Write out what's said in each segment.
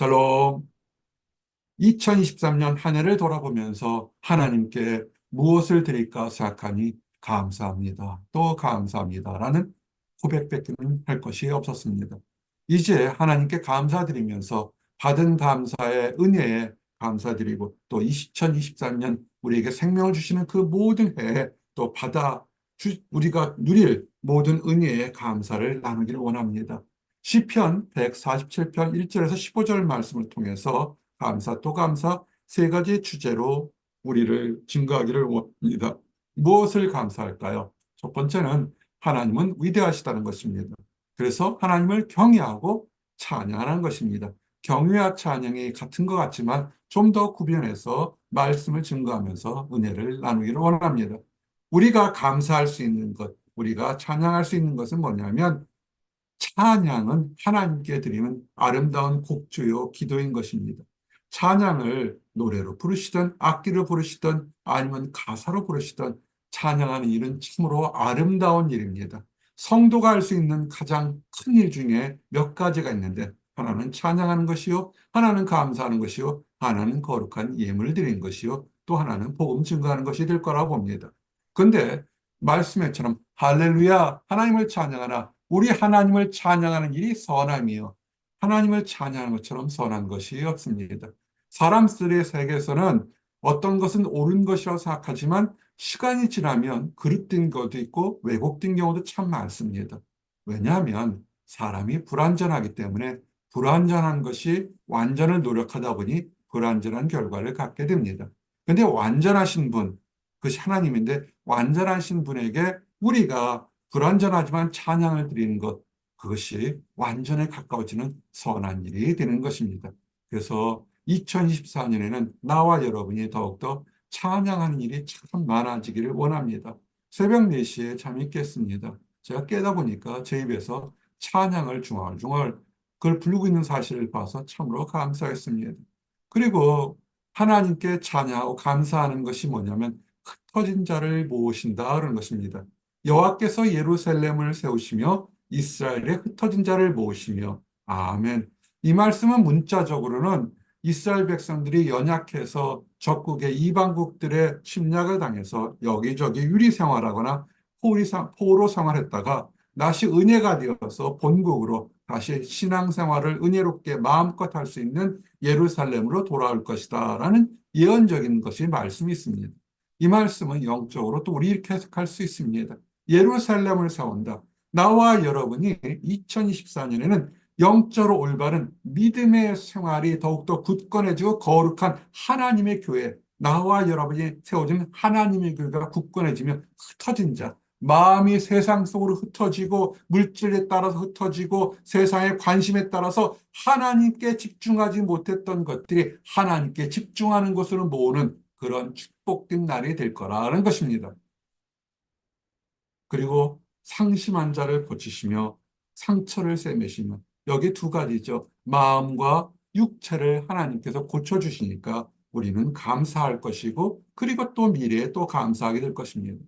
샬롬. 2023년 한 해를 돌아보면서 하나님께 무엇을 드릴까 생각하니 감사합니다. 또 감사합니다. 라는 고백밖에는 할 것이 없었습니다. 이제 하나님께 감사드리면서 받은 감사의 은혜에 감사드리고 또 2023년 우리에게 생명을 주시는 그 모든 해에 또 받아 주, 우리가 누릴 모든 은혜에 감사를 나누기를 원합니다. 시편 147편 1절에서 15절 말씀을 통해서 감사 또 감사 세 가지 주제로 우리를 증거하기를 원합니다. 무엇을 감사할까요? 첫 번째는 하나님은 위대하시다는 것입니다. 그래서 하나님을 경외하고 찬양하는 것입니다. 경외와 찬양이 같은 것 같지만 좀 더 구별해서 말씀을 증거하면서 은혜를 나누기를 원합니다. 우리가 감사할 수 있는 것, 우리가 찬양할 수 있는 것은 뭐냐면 찬양은 하나님께 드리는 아름다운 곡조요 기도인 것입니다. 찬양을 노래로 부르시든 악기로 부르시든 아니면 가사로 부르시든 찬양하는 일은 참으로 아름다운 일입니다. 성도가 할 수 있는 가장 큰 일 중에 몇 가지가 있는데 하나는 찬양하는 것이요 하나는 감사하는 것이요 하나는 거룩한 예물을 드리는 것이요 또 하나는 복음 증거하는 것이 될 거라고 봅니다. 근데 말씀에처럼 할렐루야 하나님을 찬양하나 우리 하나님을 찬양하는 일이 선함이요 하나님을 찬양하는 것처럼 선한 것이 없습니다. 사람들의 세계에서는 어떤 것은 옳은 것이라고 생각하지만 시간이 지나면 그릇된 것도 있고 왜곡된 경우도 참 많습니다. 왜냐하면 사람이 불완전하기 때문에 불완전한 것이 완전을 노력하다 보니 불완전한 결과를 갖게 됩니다. 근데 완전하신 분, 그것이 하나님인데 완전하신 분에게 우리가 불완전하지만 찬양을 드리는 것, 그것이 완전에 가까워지는 선한 일이 되는 것입니다. 그래서 2024년에는 나와 여러분이 더욱더 찬양하는 일이 참 많아지기를 원합니다. 새벽 4시에 잠이 깼습니다. 제가 깨다 보니까 제 입에서 찬양을 중얼중얼 그걸 부르고 있는 사실을 봐서 참으로 감사했습니다. 그리고 하나님께 찬양하고 감사하는 것이 뭐냐면 흩어진 자를 모으신다 그런 것입니다. 여호와께서 예루살렘을 세우시며 이스라엘의 흩어진 자를 모으시며 아멘. 이 말씀은 문자적으로는 이스라엘 백성들이 연약해서 적국의 이방국들의 침략을 당해서 여기저기 유리 생활하거나 포로 생활했다가 다시 은혜가 되어서 본국으로 다시 신앙생활을 은혜롭게 마음껏 할 수 있는 예루살렘으로 돌아올 것이다 라는 예언적인 것이 말씀이 있습니다. 이 말씀은 영적으로 또 우리 이렇게 해석할 수 있습니다. 예루살렘을 세운다. 나와 여러분이 2024년에는 영적으로 올바른 믿음의 생활이 더욱더 굳건해지고 거룩한 하나님의 교회, 나와 여러분이 세워진 하나님의 교회가 굳건해지며 흩어진 자, 마음이 세상 속으로 흩어지고 물질에 따라서 흩어지고 세상의 관심에 따라서 하나님께 집중하지 못했던 것들이 하나님께 집중하는 것으로 모으는 그런 축복된 날이 될 거라는 것입니다. 그리고 상심한 자를 고치시며 상처를 꿰매시며 여기 두 가지죠. 마음과 육체를 하나님께서 고쳐주시니까 우리는 감사할 것이고 그리고 또 미래에 또 감사하게 될 것입니다.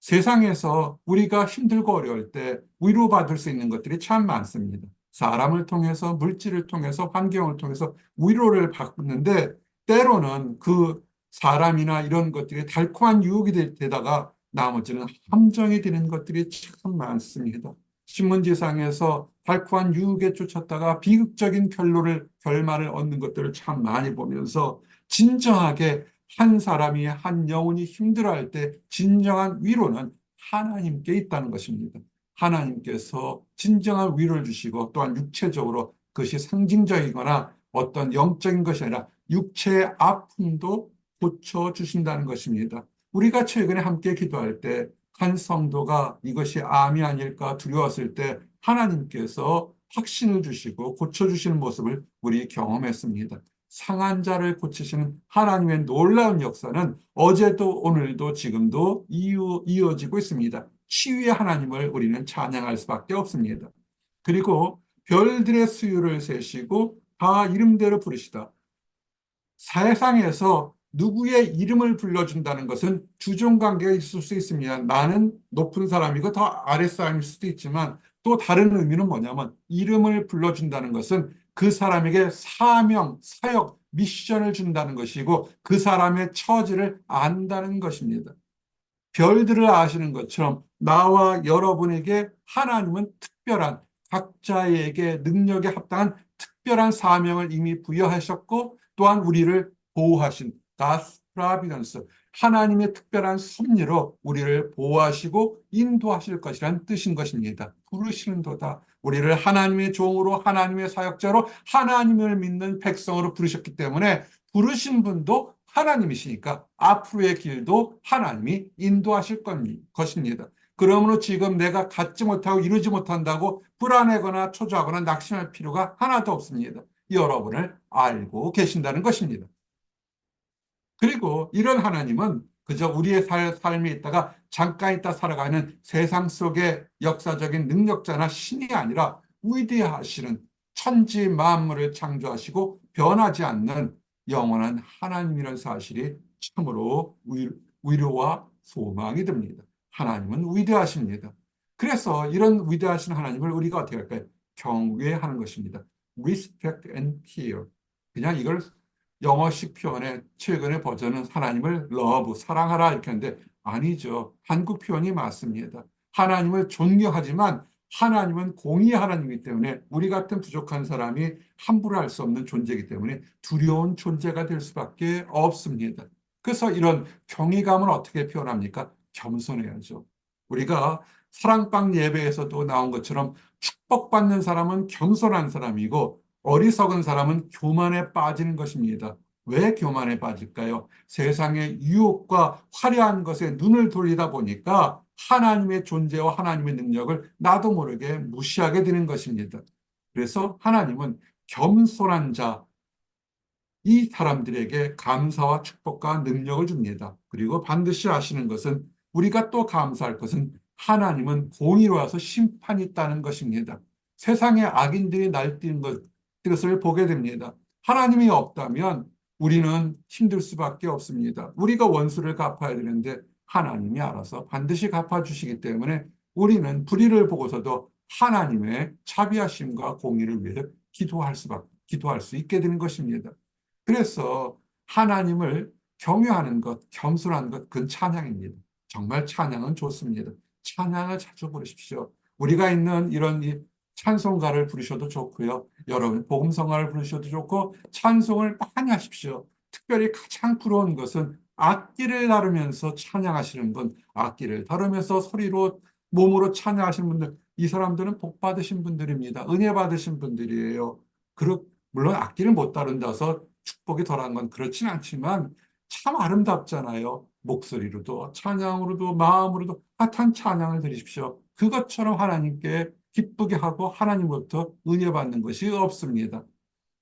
세상에서 우리가 힘들고 어려울 때 위로받을 수 있는 것들이 참 많습니다. 사람을 통해서 물질을 통해서 환경을 통해서 위로를 받는데 때로는 그 사람이나 이런 것들이 달콤한 유혹이 되다가 나머지는 함정이 되는 것들이 참 많습니다. 신문지상에서 달콤한 유혹에 쫓았다가 비극적인 결론을 결말을 얻는 것들을 참 많이 보면서 진정하게 한 사람이 한 영혼이 힘들어할 때 진정한 위로는 하나님께 있다는 것입니다. 하나님께서 진정한 위로를 주시고 또한 육체적으로 그것이 상징적이거나 어떤 영적인 것이 아니라 육체의 아픔도 고쳐 주신다는 것입니다. 우리가 최근에 함께 기도할 때 한 성도가 이것이 암이 아닐까 두려웠을 때 하나님께서 확신을 주시고 고쳐주시는 모습을 우리 경험했습니다. 상한 자를 고치시는 하나님의 놀라운 역사는 어제도 오늘도 지금도 이어, 이어지고 있습니다. 치유의 하나님을 우리는 찬양할 수밖에 없습니다. 그리고 별들의 수유를 세시고 다 이름대로 부르시다. 세상에서 누구의 이름을 불러준다는 것은 주종관계가 있을 수 있습니다. 나는 높은 사람이고 더 아랫사람일 수도 있지만 또 다른 의미는 뭐냐면 이름을 불러준다는 것은 그 사람에게 사명, 사역, 미션을 준다는 것이고 그 사람의 처지를 안다는 것입니다. 별들을 아시는 것처럼 나와 여러분에게 하나님은 특별한 각자에게 능력에 합당한 특별한 사명을 이미 부여하셨고 또한 우리를 보호하신 God's providence 하나님의 특별한 섭리로 우리를 보호하시고 인도하실 것이란 뜻인 것입니다. 부르시는 도다. 우리를 하나님의 종으로 하나님의 사역자로 하나님을 믿는 백성으로 부르셨기 때문에 부르신 분도 하나님이시니까 앞으로의 길도 하나님이 인도하실 것입니다. 그러므로 지금 내가 갖지 못하고 이루지 못한다고 불안해거나 초조하거나 낙심할 필요가 하나도 없습니다. 여러분을 알고 계신다는 것입니다. 그리고 이런 하나님은 그저 우리의 살, 삶에 있다가 잠깐 있다 살아가는 세상 속의 역사적인 능력자나 신이 아니라 위대하시는 천지 만물을 창조하시고 변하지 않는 영원한 하나님이라는 사실이 참으로 위로와 소망이 됩니다. 하나님은 위대하십니다. 그래서 이런 위대하신 하나님을 우리가 어떻게 할까요? 경외하는 것입니다. respect and fear. 그냥 이걸 영어식 표현의 최근의 버전은 하나님을 love, 사랑하라 이렇게 하는데 아니죠. 한국 표현이 맞습니다. 하나님을 존경하지만 하나님은 공의 하나님이기 때문에 우리 같은 부족한 사람이 함부로 할 수 없는 존재이기 때문에 두려운 존재가 될 수밖에 없습니다. 그래서 이런 경외감을 어떻게 표현합니까? 겸손해야죠. 우리가 사랑방 예배에서도 나온 것처럼 축복받는 사람은 겸손한 사람이고 어리석은 사람은 교만에 빠지는 것입니다. 왜 교만에 빠질까요? 세상의 유혹과 화려한 것에 눈을 돌리다 보니까 하나님의 존재와 하나님의 능력을 나도 모르게 무시하게 되는 것입니다. 그래서 하나님은 겸손한 자, 이 사람들에게 감사와 축복과 능력을 줍니다. 그리고 반드시 아시는 것은 우리가 또 감사할 것은 하나님은 공의로와서 심판이 있다는 것입니다. 세상의 악인들이 날뛰는 것, 그것을 보게 됩니다. 하나님이 없다면 우리는 힘들 수밖에 없습니다. 우리가 원수를 갚아야 되는데 하나님이 알아서 반드시 갚아주시기 때문에 우리는 불의를 보고서도 하나님의 자비하심과 공의를 위해 기도할 수밖에, 기도할 수 있게 되는 것입니다. 그래서 하나님을 경외하는 것, 겸손한 것, 그건 찬양입니다. 정말 찬양은 좋습니다. 찬양을 자주 부르십시오. 우리가 있는 이런 찬송가를 부르셔도 좋고요. 여러분 복음성가를 부르셔도 좋고 찬송을 많이 하십시오. 특별히 가장 부러운 것은 악기를 다루면서 찬양하시는 분, 악기를 다루면서 소리로 몸으로 찬양하시는 분들, 이 사람들은 복 받으신 분들입니다. 은혜 받으신 분들이에요. 그렇 물론 악기를 못 다룬다서 축복이 덜한 건 그렇진 않지만 참 아름답잖아요. 목소리로도 찬양으로도 마음으로도 핫한 찬양을 드리십시오. 그것처럼 하나님께 기쁘게 하고 하나님부터 은혜 받는 것이 없습니다.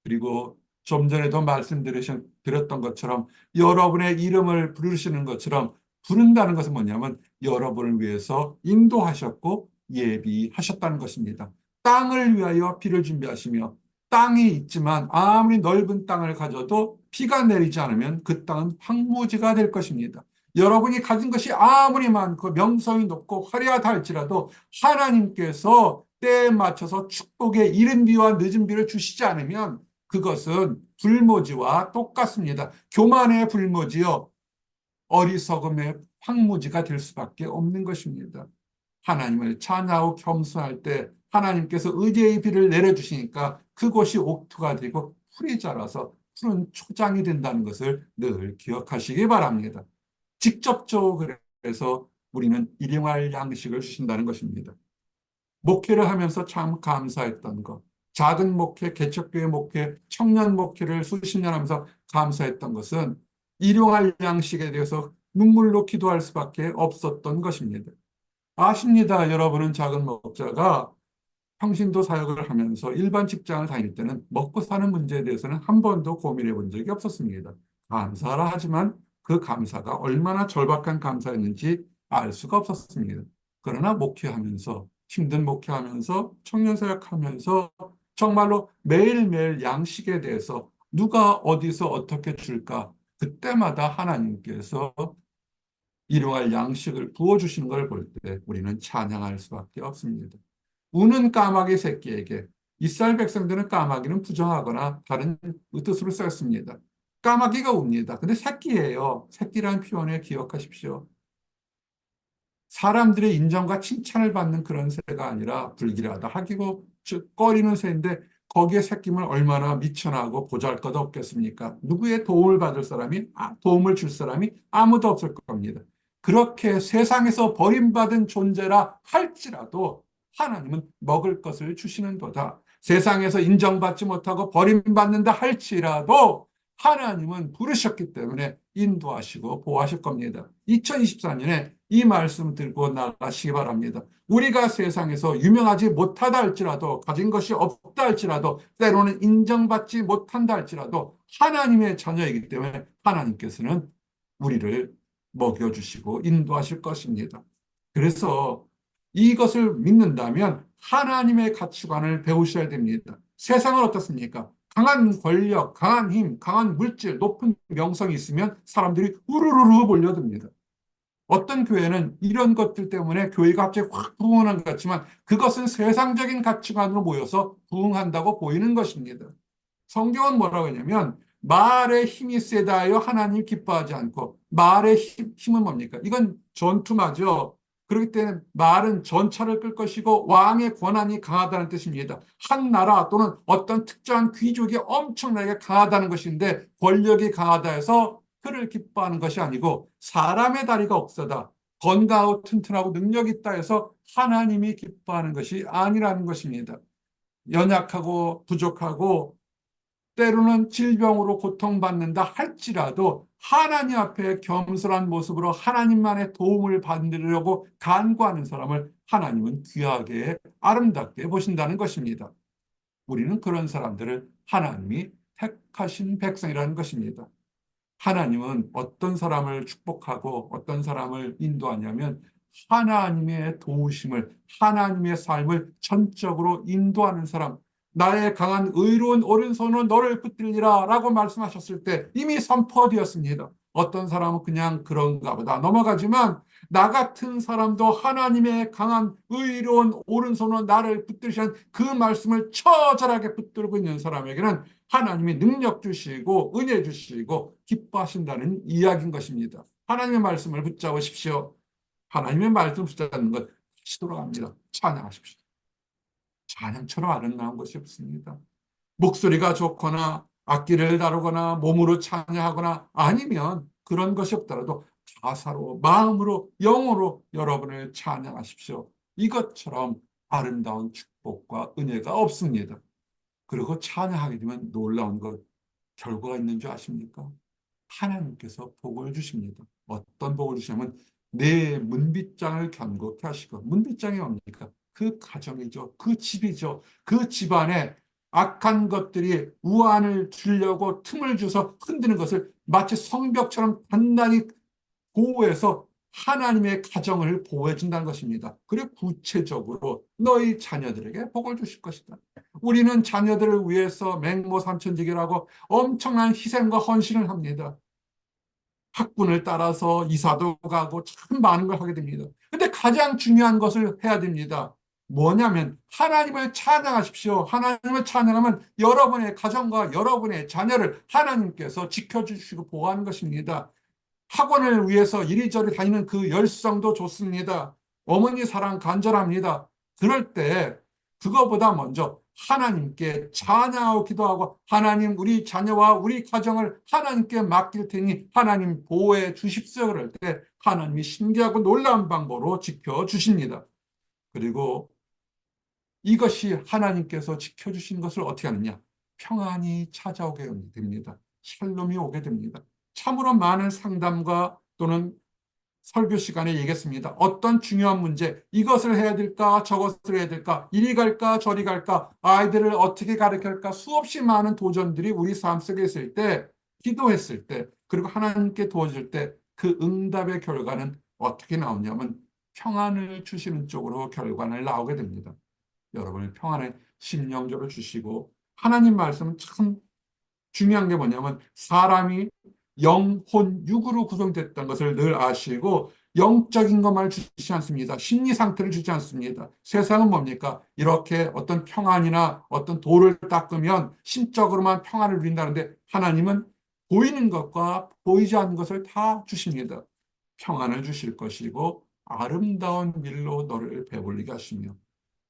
그리고 좀 전에도 말씀드렸던 것처럼 여러분의 이름을 부르시는 것처럼 부른다는 것은 뭐냐면 여러분을 위해서 인도하셨고 예비하셨다는 것입니다. 땅을 위하여 비를 준비하시며 땅이 있지만 아무리 넓은 땅을 가져도 비가 내리지 않으면 그 땅은 황무지가 될 것입니다. 여러분이 가진 것이 아무리 많고 명성이 높고 화려하다 할지라도 하나님께서 때에 맞춰서 축복의 이른 비와 늦은 비를 주시지 않으면 그것은 불모지와 똑같습니다. 교만의 불모지요. 어리석음의 황무지가 될 수밖에 없는 것입니다. 하나님을 찬양하고 겸손할 때 하나님께서 의지의 비를 내려주시니까 그곳이 옥토가 되고 풀이 자라서 푸른 초장이 된다는 것을 늘 기억하시기 바랍니다. 직접적으로 그래서 우리는 일용할 양식을 주신다는 것입니다. 목회를 하면서 참 감사했던 것. 작은 목회, 개척교회 목회, 청년 목회를 수십 년 하면서 감사했던 것은 일용할 양식에 대해서 눈물로 기도할 수밖에 없었던 것입니다. 아십니다. 여러분은 작은 목자가 평신도 사역을 하면서 일반 직장을 다닐 때는 먹고 사는 문제에 대해서는 한 번도 고민해 본 적이 없었습니다. 감사라 하지만 그 감사가 얼마나 절박한 감사였는지 알 수가 없었습니다. 그러나 목회하면서 힘든 목회하면서 청년 사역하면서 정말로 매일매일 양식에 대해서 누가 어디서 어떻게 줄까 그때마다 하나님께서 일용할 양식을 부어주시는 걸 볼 때 우리는 찬양할 수밖에 없습니다. 우는 까마귀 새끼에게 이스라엘 백성들은 까마귀는 부정하거나 다른 뜻으로 쓰였습니다. 까마귀가 옵니다. 근데 새끼예요. 새끼라는 표현을 기억하십시오. 사람들의 인정과 칭찬을 받는 그런 새가 아니라 불길하다 하기고 즉 꺼리는 새인데 거기에 새끼면 얼마나 미천하고 보잘것 없겠습니까? 누구의 도움을 받을 사람이 아, 도움을 줄 사람이 아무도 없을 겁니다. 그렇게 세상에서 버림받은 존재라 할지라도 하나님은 먹을 것을 주시는 도다. 세상에서 인정받지 못하고 버림받는다 할지라도 하나님은 부르셨기 때문에 인도하시고 보호하실 겁니다. 2024년에 이 말씀 들고 나가시기 바랍니다. 우리가 세상에서 유명하지 못하다 할지라도 가진 것이 없다 할지라도 때로는 인정받지 못한다 할지라도 하나님의 자녀이기 때문에 하나님께서는 우리를 먹여주시고 인도하실 것입니다. 그래서 이것을 믿는다면 하나님의 가치관을 배우셔야 됩니다. 세상은 어떻습니까? 강한 권력, 강한 힘, 강한 물질, 높은 명성이 있으면 사람들이 우르르르 몰려듭니다. 어떤 교회는 이런 것들 때문에 교회가 갑자기 확 부흥하는 것 같지만 그것은 세상적인 가치관으로 모여서 부흥한다고 보이는 것입니다. 성경은 뭐라고 하냐면 말의 힘이 세다 하여 하나님 기뻐하지 않고 말의 힘, 힘은 뭡니까? 이건 전투마죠. 그렇기 때문에 말은 전차를 끌 것이고 왕의 권한이 강하다는 뜻입니다. 한 나라 또는 어떤 특정한 귀족이 엄청나게 강하다는 것인데 권력이 강하다 해서 그를 기뻐하는 것이 아니고 사람의 다리가 없어다. 건강하고 튼튼하고 능력이 있다 해서 하나님이 기뻐하는 것이 아니라는 것입니다. 연약하고 부족하고 때로는 질병으로 고통받는다 할지라도 하나님 앞에 겸손한 모습으로 하나님만의 도움을 받으려고 간구하는 사람을 하나님은 귀하게 아름답게 보신다는 것입니다. 우리는 그런 사람들을 하나님이 택하신 백성이라는 것입니다. 하나님은 어떤 사람을 축복하고 어떤 사람을 인도하냐면 하나님의 도우심을 하나님의 삶을 전적으로 인도하는 사람 나의 강한 의로운 오른손은 너를 붙들리라 라고 말씀하셨을 때 이미 선포되었습니다. 어떤 사람은 그냥 그런가 보다 넘어가지만 나 같은 사람도 하나님의 강한 의로운 오른손으로 나를 붙들시는 그 말씀을 처절하게 붙들고 있는 사람에게는 하나님이 능력 주시고 은혜 주시고 기뻐하신다는 이야기인 것입니다. 하나님의 말씀을 붙잡으십시오. 하나님의 말씀 붙잡는 것 다시 돌아갑니다. 찬양하십시오. 찬양처럼 아름다운 것이 없습니다. 목소리가 좋거나 악기를 다루거나 몸으로 찬양하거나 아니면 그런 것이 없더라도 가사로 마음으로 영으로 여러분을 찬양하십시오. 이것처럼 아름다운 축복과 은혜가 없습니다. 그리고 찬양하게 되면 놀라운 것 결과가 있는 줄 아십니까? 하나님께서 복을 주십니다. 어떤 복을 주시냐면 내 문빗장을 견고케 하시고 문빗장이 뭡니까? 그 가정이죠. 그 집이죠. 그 집안에 악한 것들이 우한을 주려고 틈을 줘서 흔드는 것을 마치 성벽처럼 단단히 보호해서 하나님의 가정을 보호해 준다는 것입니다. 그리고 구체적으로 너희 자녀들에게 복을 주실 것이다. 우리는 자녀들을 위해서 맹모 삼천지기라고 엄청난 희생과 헌신을 합니다. 학군을 따라서 이사도 가고 참 많은 걸 하게 됩니다. 근데 가장 중요한 것을 해야 됩니다. 뭐냐면 하나님을 찬양하십시오. 하나님을 찬양하면 여러분의 가정과 여러분의 자녀를 하나님께서 지켜주시고 보호하는 것입니다. 학원을 위해서 이리저리 다니는 그 열성도 좋습니다. 어머니 사랑 간절합니다. 그럴 때 그거보다 먼저 하나님께 찬양하고 기도하고 하나님 우리 자녀와 우리 가정을 하나님께 맡길 테니 하나님 보호해 주십시오 그럴 때 하나님이 신기하고 놀라운 방법으로 지켜주십니다. 그리고 이것이 하나님께서 지켜주신 것을 어떻게 하느냐? 평안이 찾아오게 됩니다. 샬롬이 오게 됩니다. 참으로 많은 상담과 또는 설교 시간에 얘기했습니다. 어떤 중요한 문제, 이것을 해야 될까, 저것을 해야 될까, 이리 갈까, 저리 갈까, 아이들을 어떻게 가르칠까, 수없이 많은 도전들이 우리 삶 속에 있을 때, 기도했을 때, 그리고 하나님께 도와줄 때, 그 응답의 결과는 어떻게 나오냐면 평안을 주시는 쪽으로 결과를 나오게 됩니다. 여러분의 평안의 심령조를 주시고 하나님 말씀은 참 중요한 게 뭐냐면 사람이 영혼 육으로 구성됐다는 것을 늘 아시고 영적인 것만 주지 않습니다. 심리 상태를 주지 않습니다. 세상은 뭡니까? 이렇게 어떤 평안이나 어떤 돌을 닦으면 심적으로만 평안을 누린다는데 하나님은 보이는 것과 보이지 않는 것을 다 주십니다. 평안을 주실 것이고 아름다운 밀로 너를 배불리게 하시며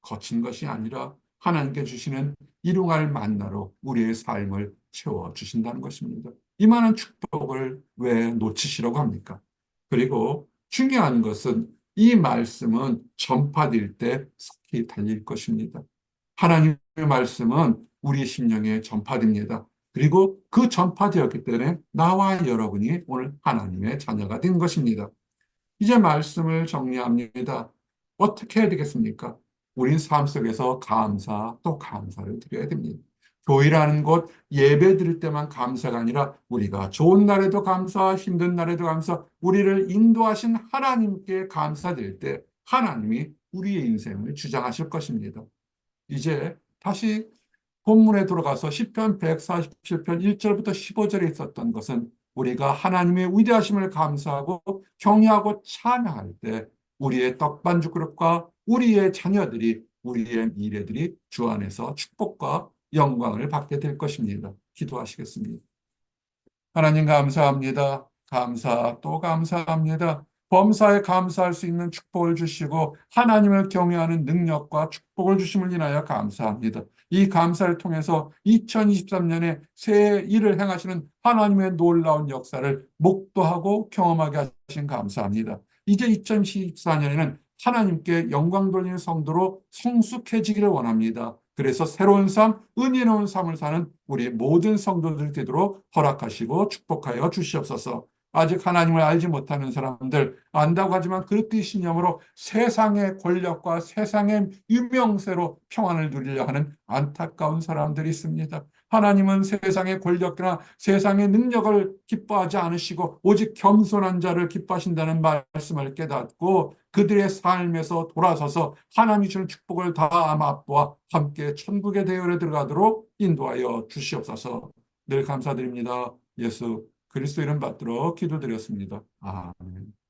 거친 것이 아니라 하나님께 주시는 일용할 만나로 우리의 삶을 채워 주신다는 것입니다. 이 많은 축복을 왜 놓치시려고 합니까? 그리고 중요한 것은 이 말씀은 전파될 때 속히 달릴 것입니다. 하나님의 말씀은 우리 심령에 전파됩니다. 그리고 그 전파되었기 때문에 나와 여러분이 오늘 하나님의 자녀가 된 것입니다. 이제 말씀을 정리합니다. 어떻게 해야 되겠습니까? 우린 삶 속에서 감사 또 감사를 드려야 됩니다. 교회라는 곳 예배 드릴 때만 감사가 아니라 우리가 좋은 날에도 감사, 힘든 날에도 감사, 우리를 인도하신 하나님께 감사드릴 때 하나님이 우리의 인생을 주장하실 것입니다. 이제 다시 본문에 들어가서 시편 147편 1절부터 15절에 있었던 것은 우리가 하나님의 위대하심을 감사하고 경외하고 찬양할 때 우리의 떡반죽 그릇과 우리의 자녀들이 우리의 미래들이 주 안에서 축복과 영광을 받게 될 것입니다. 기도하시겠습니다. 하나님 감사합니다. 감사 또 감사합니다. 범사에 감사할 수 있는 축복을 주시고 하나님을 경외하는 능력과 축복을 주심을 인하여 감사합니다. 이 감사를 통해서 2023년에 새 일을 행하시는 하나님의 놀라운 역사를 목도하고 경험하게 하신 감사합니다. 이제 2024년에는 하나님께 영광 돌리는 성도로 성숙해지기를 원합니다. 그래서 새로운 삶, 은혜로운 삶을 사는 우리 모든 성도들 되도록 허락하시고 축복하여 주시옵소서. 아직 하나님을 알지 못하는 사람들, 안다고 하지만 그릇된 신념으로 세상의 권력과 세상의 유명세로 평안을 누리려 하는 안타까운 사람들이 있습니다. 하나님은 세상의 권력이나 세상의 능력을 기뻐하지 않으시고 오직 겸손한 자를 기뻐하신다는 말씀을 깨닫고 그들의 삶에서 돌아서서 하나님이 주는 축복을 다 맛보아 함께 천국의 대열에 들어가도록 인도하여 주시옵소서. 늘 감사드립니다. 예수 그리스도 이름 받들어 기도드렸습니다. 아멘.